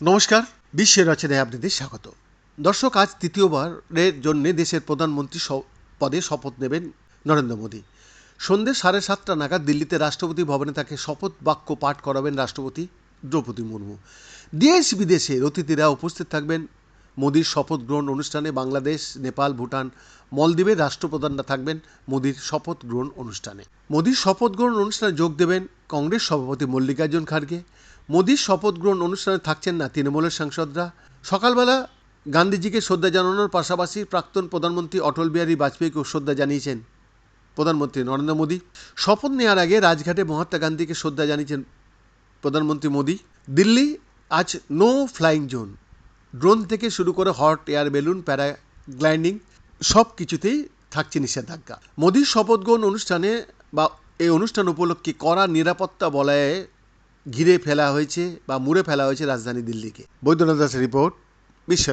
নমস্কার, বিশ্বের রচনায় আপনাদের স্বাগত। দর্শক, আজ তৃতীয়বারের জন্য দেশের প্রধানমন্ত্রী পদে শপথ নেবেন নরেন্দ্র মোদী। সন্ধ্যে সাড়ে সাতটা নাগাদ দিল্লিতে রাষ্ট্রপতি ভবনে তাকে শপথ বাক্য পাঠ করাবেন রাষ্ট্রপতি দ্রৌপদী মুর্মু। দেশ বিদেশের অতিথিরা উপস্থিত থাকবেন মোদির শপথ গ্রহণ অনুষ্ঠানে বাংলাদেশ, নেপাল, ভুটান মলদ্বীপের রাষ্ট্রপ্রধানরা থাকবেন মোদির শপথ গ্রহণ অনুষ্ঠানে। মোদির শপথ গ্রহণ অনুষ্ঠানে যোগ দেবেন কংগ্রেস সভাপতি মল্লিকার্জুন খার্গে। মোদির শপথ গ্রহণ অনুষ্ঠানে থাকছেন না তৃণমূলের সাংসদরা। সকালবেলা গান্ধীজিকে শ্রদ্ধা জানানোর পাশাপাশি প্রাক্তন প্রধানমন্ত্রী অটল বিহারী বাজপেয়ীকেও শ্রদ্ধা জানিয়েছেন প্রধানমন্ত্রী নরেন্দ্র মোদী। শপথ নেওয়ার আগে রাজঘাটে মহাত্মা গান্ধীকে শ্রদ্ধা জানিয়েছেন প্রধানমন্ত্রী মোদী। দিল্লি, আজ নো ফ্লাইং জোন। ড্রোন থেকে শুরু করে হট এয়ার বেলুন প্যারাগ্লাইডিং সব কিছুতেই থাকছে নিষেধাজ্ঞা। মোদীর শপথ গ্রহণ অনুষ্ঠানে বা এই অনুষ্ঠান উপলক্ষে কড়া নিরাপত্তা বলয়ে ঘিরে ফেলা হয়েছে বা মুড়ে ফেলা হয়েছে রাজধানী দিল্লিকে। বৈদ্যনাথ দাসের রিপোর্ট বিশ্ব